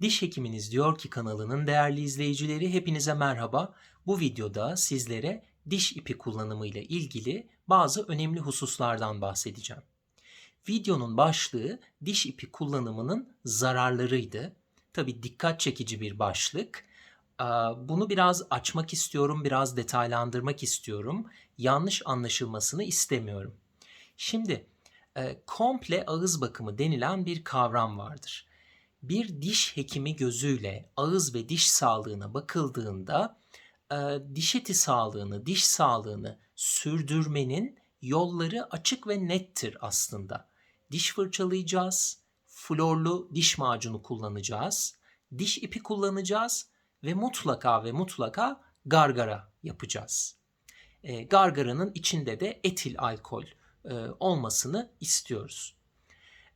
Diş Hekiminiz Diyor ki kanalının değerli izleyicileri hepinize merhaba. Bu videoda sizlere diş ipi kullanımı ile ilgili bazı önemli hususlardan bahsedeceğim. Videonun başlığı diş ipi kullanımının zararlarıydı. Tabi dikkat çekici bir başlık. Aa, Bunu biraz açmak istiyorum, biraz detaylandırmak istiyorum. Yanlış anlaşılmasını istemiyorum. Şimdi e, komple ağız bakımı denilen bir kavram vardır bir diş hekimi gözüyle ağız ve diş sağlığına bakıldığında e, diş eti sağlığını, diş sağlığını sürdürmenin yolları açık ve nettir aslında. Diş fırçalayacağız, florlu diş macunu kullanacağız, diş ipi kullanacağız ve mutlaka ve mutlaka gargara yapacağız. E, gargaranın içinde de etil alkol e, olmasını istiyoruz.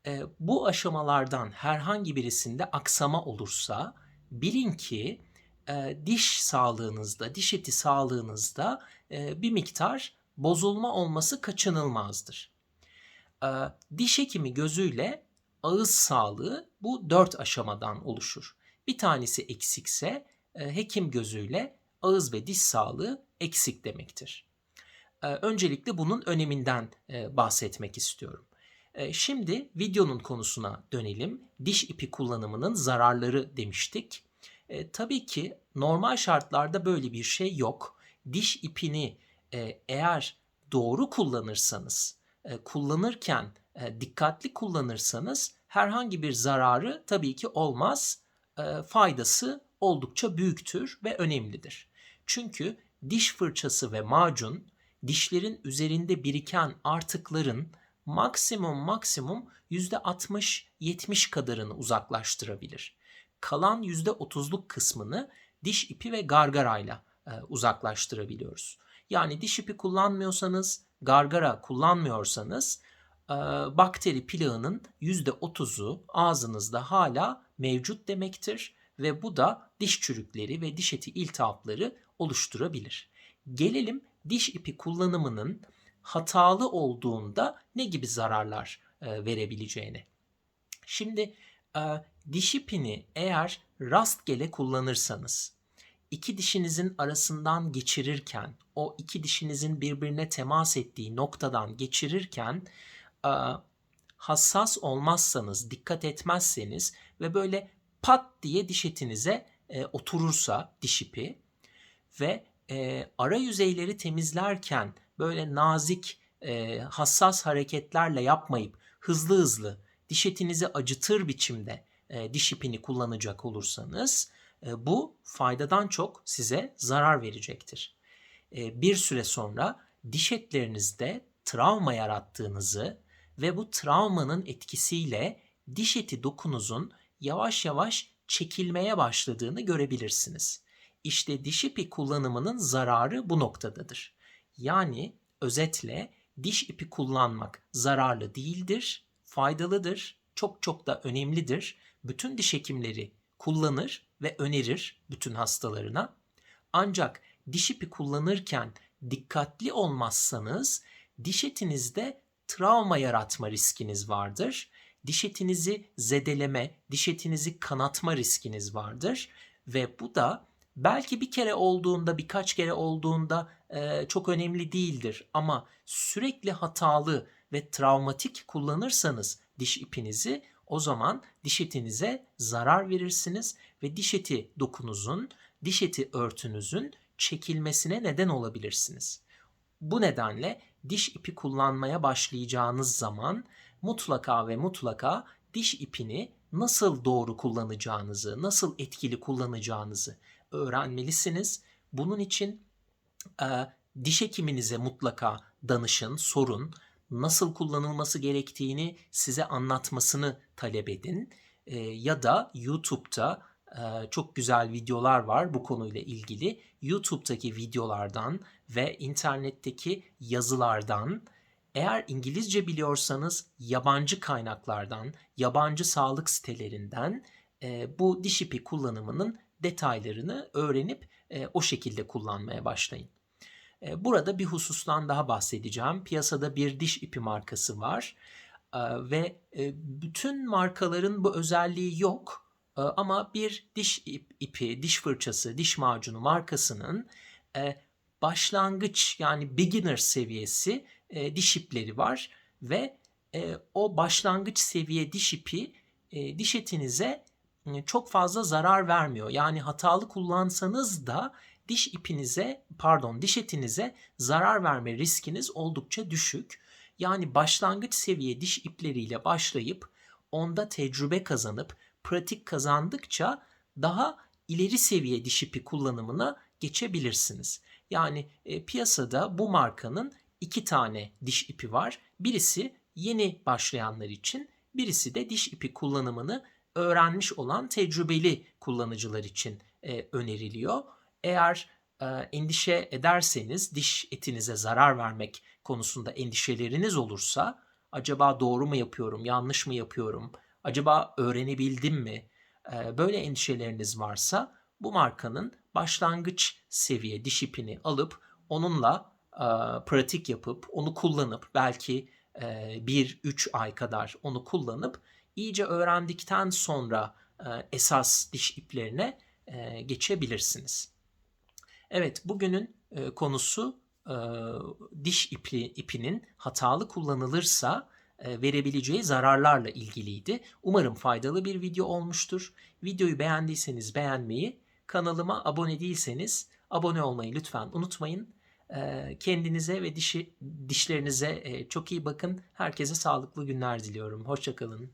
E, bu aşamalardan herhangi birisinde aksama olursa bilin ki e, diş sağlığınızda, diş eti sağlığınızda e, bir miktar bozulma olması kaçınılmazdır. E, diş hekimi gözüyle ağız sağlığı bu dört aşamadan oluşur. Bir tanesi eksikse e, hekim gözüyle ağız ve diş sağlığı eksik demektir. E, öncelikle bunun öneminden e, bahsetmek istiyorum. E, Şimdi videonun konusuna dönelim. Diş ipi kullanımının zararları demiştik. E, tabii ki normal şartlarda böyle bir şey yok. Diş ipini e, eğer doğru kullanırsanız, e, kullanırken e, dikkatli kullanırsanız herhangi bir zararı tabii ki olmaz. E, faydası oldukça büyüktür ve önemlidir. Çünkü diş fırçası ve macun dişlerin üzerinde biriken artıkların maksimum maksimum %60-70 kadarını uzaklaştırabilir. Kalan %30'luk kısmını diş ipi ve gargarayla e, uzaklaştırabiliyoruz. Yani diş ipi kullanmıyorsanız, gargara kullanmıyorsanız e, bakteri plağının %30'u ağzınızda hala mevcut demektir ve bu da diş çürükleri ve diş eti iltihapları oluşturabilir. Gelelim diş ipi kullanımının hatalı olduğunda ne gibi zararlar e, verebileceğine. Şimdi e, diş ipini eğer rastgele kullanırsanız iki dişinizin arasından geçirirken o iki dişinizin birbirine temas ettiği noktadan geçirirken e, hassas olmazsanız, dikkat etmezseniz ve böyle pat diye diş etinize e, oturursa diş ipi ve ara yüzeyleri temizlerken böyle nazik, e, hassas hareketlerle yapmayıp hızlı hızlı diş etinizi acıtır biçimde e, diş ipini kullanacak olursanız e, bu faydadan çok size zarar verecektir. E, bir süre sonra diş etlerinizde travma yarattığınızı ve bu travmanın etkisiyle diş eti dokunuzun yavaş yavaş çekilmeye başladığını görebilirsiniz. İşte diş ipi kullanımının zararı bu noktadadır. Yani özetle diş ipi kullanmak zararlı değildir, faydalıdır, çok çok da önemlidir. Bütün diş hekimleri kullanır ve önerir bütün hastalarına. Ancak diş ipi kullanırken dikkatli olmazsanız diş etinizde travma yaratma riskiniz vardır. Diş etinizi zedeleme, diş etinizi kanatma riskiniz vardır ve bu da belki bir kere olduğunda, birkaç kere olduğunda e, çok önemli değildir ama sürekli hatalı ve travmatik kullanırsanız diş ipinizi o zaman diş etinize zarar verirsiniz ve diş eti dokunuzun, diş eti örtünüzün çekilmesine neden olabilirsiniz. Bu nedenle diş ipi kullanmaya başlayacağınız zaman mutlaka ve mutlaka diş ipini nasıl doğru kullanacağınızı, nasıl etkili kullanacağınızı öğrenmelisiniz. Bunun için e, diş hekiminize mutlaka danışın, sorun. Nasıl kullanılması gerektiğini size anlatmasını talep edin. E, ya da YouTube'da e, çok güzel videolar var bu konuyla ilgili. YouTube'daki videolardan ve internetteki yazılardan eğer İngilizce biliyorsanız yabancı kaynaklardan, yabancı sağlık sitelerinden e, bu diş ipi kullanımının detaylarını öğrenip e, o şekilde kullanmaya başlayın. E, burada bir husustan daha bahsedeceğim. Piyasada bir diş ipi markası var e, ve e, bütün markaların bu özelliği yok. E, ama bir diş ip- ipi, diş fırçası, diş macunu markasının e, başlangıç yani beginner seviyesi e, diş ipleri var ve e, o başlangıç seviye diş ipi e, diş etinize e, çok fazla zarar vermiyor. Yani hatalı kullansanız da diş ipinize pardon diş etinize zarar verme riskiniz oldukça düşük. Yani başlangıç seviye diş ipleriyle başlayıp onda tecrübe kazanıp pratik kazandıkça daha ileri seviye diş ipi kullanımına geçebilirsiniz. Yani e, piyasada bu markanın iki tane diş ipi var. Birisi yeni başlayanlar için, birisi de diş ipi kullanımını öğrenmiş olan tecrübeli kullanıcılar için e, öneriliyor. Eğer e, endişe ederseniz diş etinize zarar vermek konusunda endişeleriniz olursa acaba doğru mu yapıyorum, yanlış mı yapıyorum, acaba öğrenebildim mi? E, böyle endişeleriniz varsa bu markanın başlangıç seviye diş ipini alıp onunla e, pratik yapıp onu kullanıp belki 1-3 ay kadar onu kullanıp iyice öğrendikten sonra e, esas diş iplerine e, geçebilirsiniz. Evet, bugünün e, konusu e, diş ipi, ipinin hatalı kullanılırsa e, verebileceği zararlarla ilgiliydi. Umarım faydalı bir video olmuştur. Videoyu beğendiyseniz beğenmeyi, kanalıma abone değilseniz abone olmayı lütfen unutmayın. E, kendinize ve dişi, dişlerinize e, çok iyi bakın. Herkese sağlıklı günler diliyorum. Hoşçakalın.